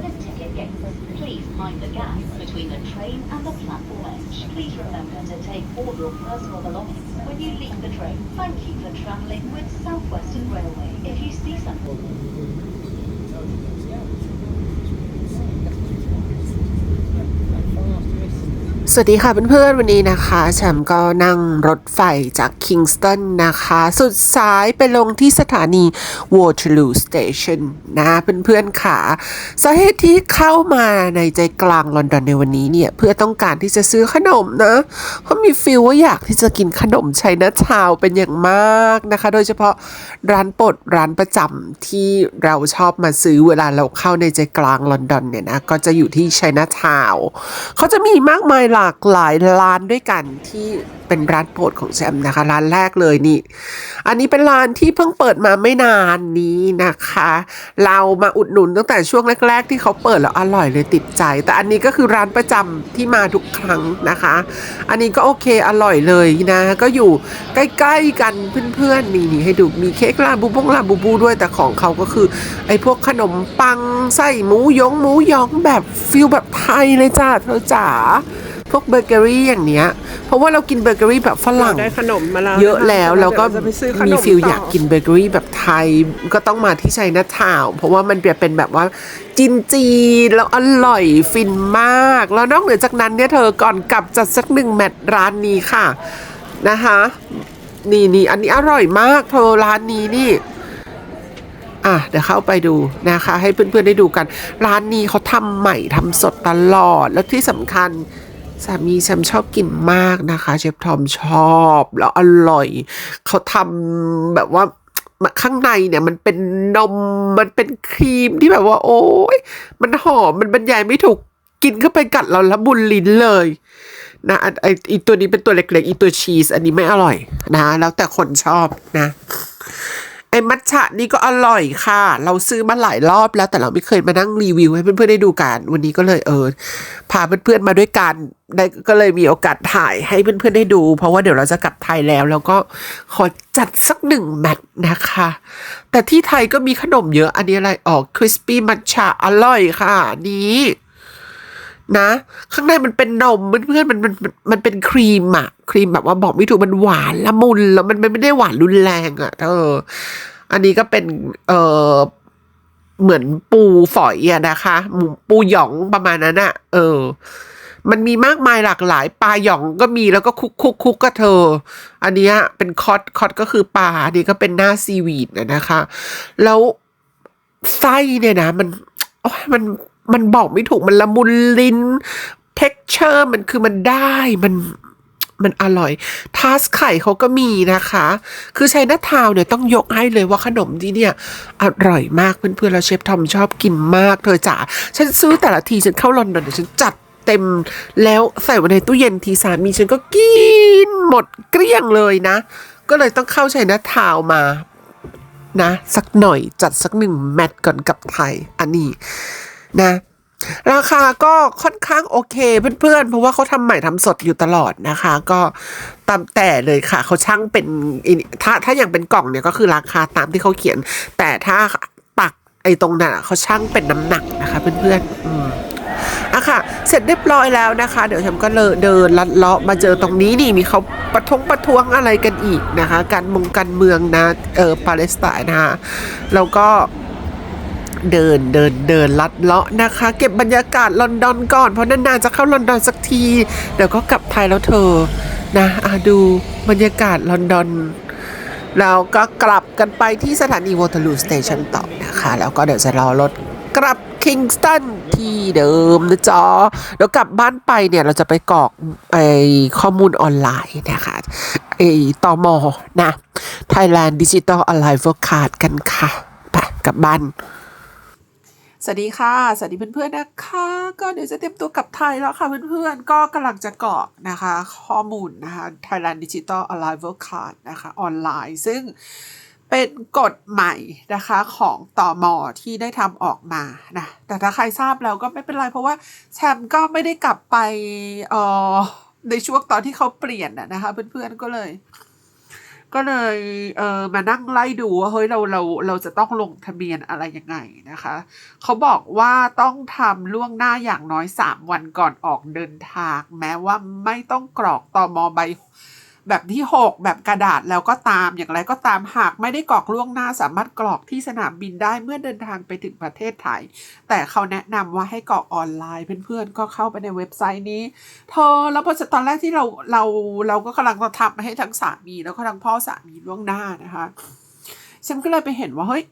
for the ticket gate. Please mind the gap between the train and the platform edge. Please remember to take all your personal belongings when you leave the train. Thank you for travelling with Southwestern Railway. If you see something วัสดีค่ะเพื่อนๆวันนี้นะคะแชมก็นั่งรถไฟจากคิงสตันนะคะ สุดสายไปลงที่สถานี Waterloo Station นะเพื่อนๆค่ะสาเหตุที่เข้ามาในใจกลางลอนดอนในวันนี้เนี่ยเพื่อต้องการที่จะซื้อขนมนะ เพราะมีฟีลว่าอยากที่จะกินขนมไชน่าทาวเป็นอย่างมากนะคะ โดยเฉพาะร้านโปรดร้านประจำที่เราชอบมาซื้อเวลาเราเข้าในใจกลางลอนดอนเนี่ยนะก็จะอยู่ที่ไชน่าทาวเขาจะมีมากมายหลายกหลายร้านด้วยกันที่เป็นร้านโปรดของแชมนะคะ ร้านแรกเลยนี่ อันนี้เป็นร้านที่เพิ่งเปิดมาไม่นานนี้นะคะ เรามาอุดหนุนตั้งแต่ช่วงแรก ๆ ที่เขาเปิดแล้วอร่อยเลยติดใจ แต่อันนี้ก็คือร้านประจำที่มาทุกครั้งนะคะ อันนี้ก็โอเคอร่อยเลยนะ ก็อยู่ใกล้ๆกันเพื่อนๆนี่นี่ให้ดูมีเค้กลาบูบงลาบูบูด้วยแต่ของเขาก็คือ ไอ้พวกขนมปังไส้หมูยงหมูยองแบบฟิลแบบไทยเลยจ้าเธอจ๋า พวกเบเกอรี่อย่างเนี้ย เพราะว่าเรากินเบเกอรี่แบบฝรั่งได้ขนมมาแล้วเยอะแล้วแล้วก็เดี๋ยเราจะไปซื้อขนมีมฟิลต่อยากกินเบเกอรี่แบบไทยก็ต้องมาที่ชัยนาทาวน์เพราะว่ามันเป็นแบบว่าจีนจีนๆแล้วอร่อยฟินมาก แล้วนอกเหนือจากนั้นเนี่ยเธอก่อนกลับจัดสักหนึ่งแมตช์ร้านนี้ค่ะนะคะนี่นี่อันนี้อร่อยมากเธอร้านนี้นี่อะเดี๋ยวเข้าไปดูนะคะ ให้เพื่อนๆได้ดูกัน ร้านนี้เขาทำใหม่ทำสดตลอด แล้วที่สำคัญ สามีแชมชอบกินมากนะคะ เชฟทอมชอบแล้วอร่อย เขาทำแบบว่าข้างในเนี่ยมันเป็นนมมันเป็นครีมที่แบบว่า โอ้ยมันหอมมันบรรยายไม่ถูกกินเข้าไปกัดเราแล้วบุญลิ้นเลยนะไอไอตัวนี้เป็นตัวเล็กๆอีตัวชีส อันนี้ไม่อร่อยนะ แล้วแต่คนชอบนะ ไอ้มัทฉะนี่ก็อร่อยค่ะ เราซื้อมาหลายรอบแล้วแต่เราไม่เคยมานั่งรีวิวให้เพื่อนๆได้ดูกัน วันนี้ก็เลยเออพาเพื่อนๆมาด้วยกันได้ก็เลยมีโอกาสถ่ายให้เพื่อนๆได้ดู เพราะว่าเดี๋ยวเราจะกลับไทยแล้ว แล้วก็ขอจัดสักหนึ่งแมตช์นะคะ แต่ที่ไทยก็มีขนมเยอะอันนี้อะไรออกคริสปี้มัทฉะอร่อยค่ะนี้ นะ ข้างในมันเป็นนมเพื่อนๆมันมันมันมันเป็นครีมอะครีมแบบว่าบอกไม่ถูกมันหวานละมุนแล้วมันไม่ได้หวานรุนแรงอะเออ อันนี้ก็เป็นเออเหมือนปูฝอยอะนะคะปูหยองประมาณนั้นอะเออ มันมีมากมายหลากหลายปลาหยองก็มีแล้วก็คุกคุกคุกก็เธอ อันนี้เป็นคอตคอตก็คือปลาอันนี้ก็เป็นหน้าซีวีดนะนะคะ แล้วไส้เนี่ยนะ มันโอ้ยมัน มันบอกไม่ถูกมันละมุนลิ้น เท็กเจอร์มันคือมันได้มันมันอร่อย ทาสไข่เขาก็มีนะคะ คือชัยนาทาวเนี่ยต้องยกให้เลยว่าขนมที่เนี่ย อร่อยมากเพื่อนๆแล้วเชฟทอมชอบกินมาก เธอจ๋า ฉันซื้อแต่ละทีฉันเข้าลอนดอนเดี๋ยวฉันจัดเต็ม แล้วใส่ไว้ในตู้เย็นทีสามีฉันก็กินหมดเกลี้ยงเลยนะ ก็เลยต้องเข้าชัยนาทาวมานะ สักหน่อยจัดสักหนึ่งแมตช์ก่อนกับไทย อันนี้ นะ ราคาก็ค่อนข้างโอเคเพื่อนๆ เพราะว่าเขาทำใหม่ทำสดอยู่ตลอดนะคะ ก็ตามแต่เลยค่ะเขาช่างเป็นอินถ้าถ้าอย่างเป็นกล่องเนี่ยก็คือราคาตามที่เขาเขียน แต่ถ้าตักไอ้ตรงนั้นอะเขาช่างเป็นน้ำหนักนะคะเพื่อนๆอืมอะค่ะ เสร็จเรียบร้อยแล้วนะคะ เดี๋ยวฉันก็เลยเดินลัดเลาะมาเจอตรงนี้นี่มีเขาประท้วงประท้วงอะไรกันอีกนะคะ การมงการเมืองนะเออปาเลสไตน์นะคะแล้วก็ เดินเดินเดินลัดเลาะนะคะ เก็บบรรยากาศลอนดอนก่อนเพราะนานๆจะเข้าลอนดอนสักที เดี๋ยวก็กลับไทยแล้วเธอนะอะดูบรรยากาศลอนดอนแล้วก็กลับกันไปที่สถานีวอเตอร์ลูสเตชันต่อนะคะ แล้วก็เดี๋ยวจะรอรถกลับคิงสตันที่เดิมนะจ๊ะเดี๋ยวกลับบ้านไปเนี่ยเราจะไปกรอกไอข้อมูลออนไลน์นะคะไอตอมอนะ Thailand Digital Arrival Card กันค่ะ ไปกลับบ้าน สวัสดีค่ะ สวัสดีเพื่อนๆนะคะ ก็เดี๋ยวจะเตรียมตัวกลับไทยแล้วค่ะเพื่อนๆ ก็กำลังจะกรอกนะคะ ข้อมูลนะคะ Thailand Digital Arrival Card นะคะออนไลน์ ซึ่งเป็นกฎใหม่นะคะของต่อมอที่ได้ทำออกมานะ แต่ถ้าใครทราบแล้วก็ไม่เป็นไร เพราะว่าแชมป์ก็ไม่ได้กลับไปออในช่วงตอนที่เขาเปลี่ยนน่ะนะคะเพื่อนๆก็เลย ก็เลยเออมานั่งไล่ดูว่าเฮ้ยเราเราเราจะต้องลงทะเบียนอะไรยังไงนะคะ เขาบอกว่าต้องทำล่วงหน้าอย่างน้อย 3 วันก่อนออกเดินทาง แม้ว่าไม่ต้องกรอกตอมอใบ แบบที่ 6 แบบกระดาษแล้วก็ตามอย่างไรก็ตามหากไม่ได้กรอกล่วงหน้าสามารถกรอกที่สนามบินได้เมื่อเดินทางไปถึงประเทศไทย แต่เขาแนะนำว่าให้กรอกออนไลน์เพื่อนๆ ก็เข้าไปในเว็บไซต์นี้ เธอแล้วพอตอนแรกที่เราเราเราก็กำลังจะทำให้ทั้งสามีแล้วก็ทั้งพ่อสามีล่วงหน้านะคะฉันก็เลยไปเห็นว่าเฮ้ย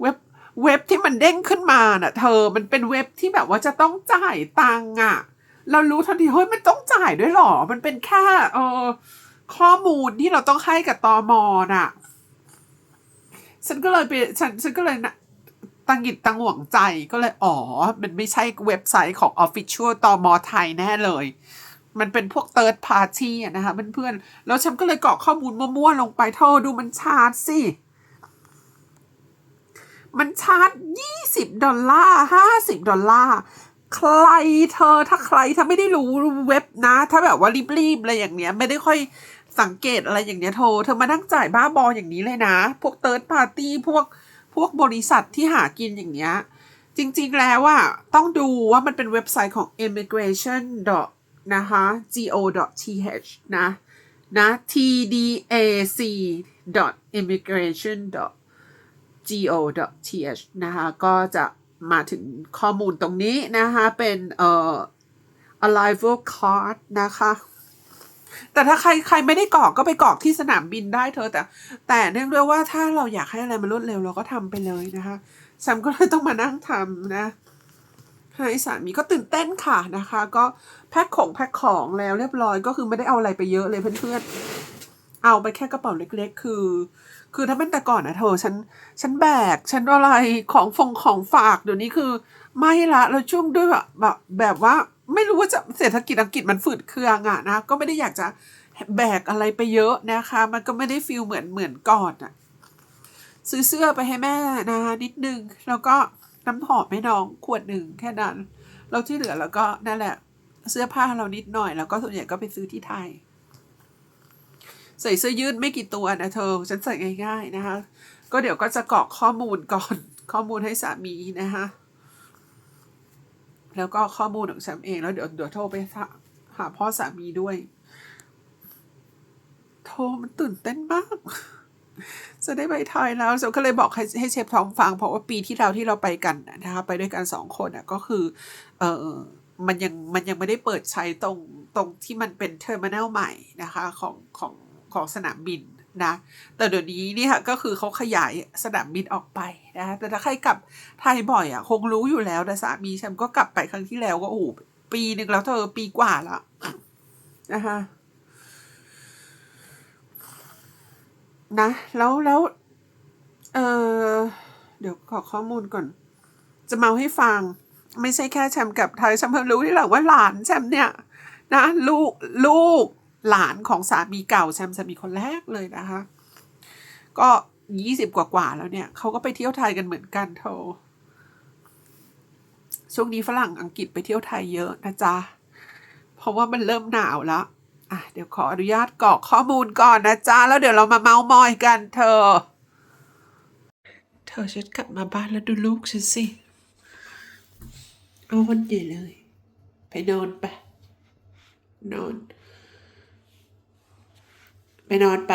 เว็บเว็บที่มันเด้งขึ้นมาน่ะ เธอมันเป็นเว็บที่แบบว่าจะต้องจ่ายตังค์อะ เรารู้ทันทีเฮ้ยมันต้องจ่ายด้วยหรอ มันเป็นแค่เออข้อมูลที่เราต้องให้กับตอมอน่ะ ฉันก็เลยไปฉันฉันก็เลยนะตังหิดตังหวงใจก็เลยอ๋อ มันไม่ใช่เว็บไซต์ของ Official ตอมอไทยแน่เลย มันเป็นพวก Third Party อะนะคะเพื่อนๆ แล้วฉันก็เลยกรอกข้อมูลมั่วๆ ลงไปเธอดูมันชาร์จสิ มันชาร์จ 20 ดอลลาร์ 50 ดอลลาร์ รเธอถ้าใครถ้าไม่ได้รู้เว็บนะ ถ้าแบบว่ารีบๆอะไรอย่างเนี้ย ไม่ได้ค่อยสังเกตอะไรอย่างเนี้ยโทรเธอมานั่งจ่ายบ้าบออย่างนี้เลยนะ พวก Third Party พวกพวกบริษัทที่หากินอย่างเงี้ย จริงๆแล้วอะต้องดูว่ามันเป็นเว็บไซต์ของ immigration. นะคะ go. th นะนะ tdac. immigration. go. th นะคะ ก็จะ มาถึงข้อมูลตรงนี้นะคะเป็นเอ่อ arrival card นะคะ แต่ถ้าใครใครไม่ได้กรอกก็ไปกรอกที่สนามบินได้เธอแต่ แต่เนื่องด้วยว่าถ้าเราอยากให้อะไรมันรวดเร็วเราก็ทำไปเลยนะคะฉันก็เลยต้องมานั่งทำนะให้สามีก็ตื่นเต้นค่ะนะคะ ก็แพ็คของแพ็คของแล้วเรียบร้อยก็คือไม่ได้เอาอะไรไปเยอะเลยเพื่อนๆ เอาไปแค่กระเป๋าเล็ก ๆ คือ คือถ้าเป็นแต่ก่อนนะเธอ ฉัน ฉันแบก ฉันอะไร ของฟงของฝากเดี๋ยวนี้คือ ไม่ละเราช่วงด้วยแบบแบบแบบว่า ไม่รู้ว่าจะเศรษฐกิจอังกฤษมันฝืดเคืองอะนะ ก็ไม่ได้อยากจะแบกอะไรไปเยอะนะคะ มันก็ไม่ได้ฟีลเหมือนเหมือนก่อนอะซื้อเสื้อไปให้แม่นะคะนิดนึง แล้วก็น้ำหอมให้น้องขวดหนึ่งแค่นั้น แล้วที่เหลือแล้วก็นั่นแหละ เสื้อผ้าเรานิดหน่อย แล้วก็ส่วนใหญ่ก็ไปซื้อที่ไทย ใส่เสื้อยืดไม่กี่ตัวนะเธอ ฉันใส่ง่ายๆนะคะ ก็เดี๋ยวก็จะกรอกข้อมูลก่อน ข้อมูลให้สามีนะคะแล้วก็ข้อมูลของฉันเองแล้วเดี๋ยวเดี๋ยวโทรไปหาพ่อสามีด้วย โทรมันตื่นเต้นมาก จะได้ไปไทยแล้วฉันก็เลยบอกให้ให้เชฟทองฟัง เพราะว่าปีที่เราที่เราไปกันนะคะไปด้วยกันสองคนอะก็คือ เออมันยังมันยังไม่ได้เปิดใช้ตรงตรงที่มันเป็นเทอร์มินลใหม่นะคะ ของของ ของสนามบินนะแต่เดี๋ยวนี้นี่ยก็คือเขาขยายสนามบินออกไปนะแต่ถ้าใครกลับไทยบ่อยอะ คงรู้อยู่แล้วแต่สามีฉันก็กลับไปครั้งที่แล้วก็โอ้ปีหนึ่งแล้วเธอปีกว่าละนะคะนะ แล้วแล้วเออเดี๋ยวขอข้อมูลก่อน จะเมาให้ฟัง ไม่ใช่แค่แชมป์กับไทยแชมป์เพิ่งรู้ที่หลังว่าหลานแชมป์เนี่ย นะ ลูกลูก หลานของสามีเก่าแชมสามีคนแรกเลยนะคะ ก็ยี่สิบกว่าๆแล้วเนี่ยเขาก็ไปเที่ยวไทยกันเหมือนกันโทช่วงนี้ฝรั่งอังกฤษไปเที่ยวไทยเยอะนะจ๊ะ เพราะว่ามันเริ่มหนาวแล้วอะเดี๋ยวขออนุญาตกรอกข้อมูลก่อนนะจ๊ะ แล้วเดี๋ยวเรามาเมาส์มอยกันเธอ เธอฉันกลับมาบ้านแล้วดูลูกฉันสิ เอาคนใหญ่เลย ไปนอนไปนอน นอนไป